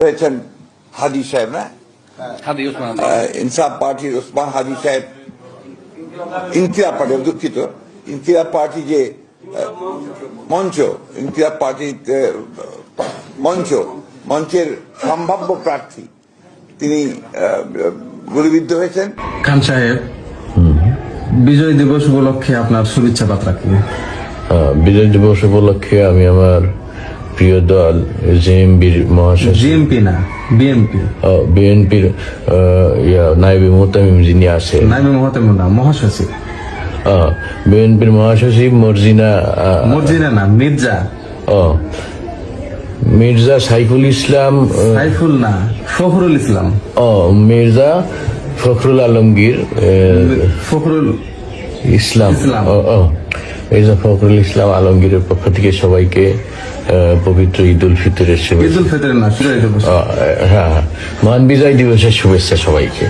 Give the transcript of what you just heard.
হয়েছেন হাদি সাহেব না ইনসাফ পার্টির ওসমান হাদি সাহেব ইনকিলাব পার্টি দুঃখিত ইনকিলাব পার্টি যে মঞ্চ ইনকিলাব আহ, মঞ্চ মঞ্চের সম্ভাব্য প্রার্থী তিনি আহ, গুলিবিদ্ধ হয়েছেন খান সাহেব বিজয় দিবস উপলক্ষে আপনার শুভেচ্ছা বার্তা কি আহ, বিজয় দিবস উপলক্ষে আমি আমার প্রিয় দল জেএমবির মহাসচিব। জিএমপি না বিএমপি বিএনপির নাইবি মোতামিম যিনি আছেন। নাইমে মহতেম না মহাসচিব। বিএনপির মহাসচিব মর্জিনা মর্জিনা না মির্জা। আহ, মির্জা সাইফুল ইসলাম সাইফুল না ফখরুল ইসলাম। আহ, মির্জা ফখরুল আলমগীর ফখরুল ইসলাম। ইসলাম। ও, ও। মির্জা ফখরুল ইসলাম আলমগীরের পক্ষ থেকে সবাইকে পবিত্র ঈদ উল ফিতরের শুভেচ্ছা। হ্যাঁ হ্যাঁ। মহান বিজয় দিবসের শুভেচ্ছা সবাইকে।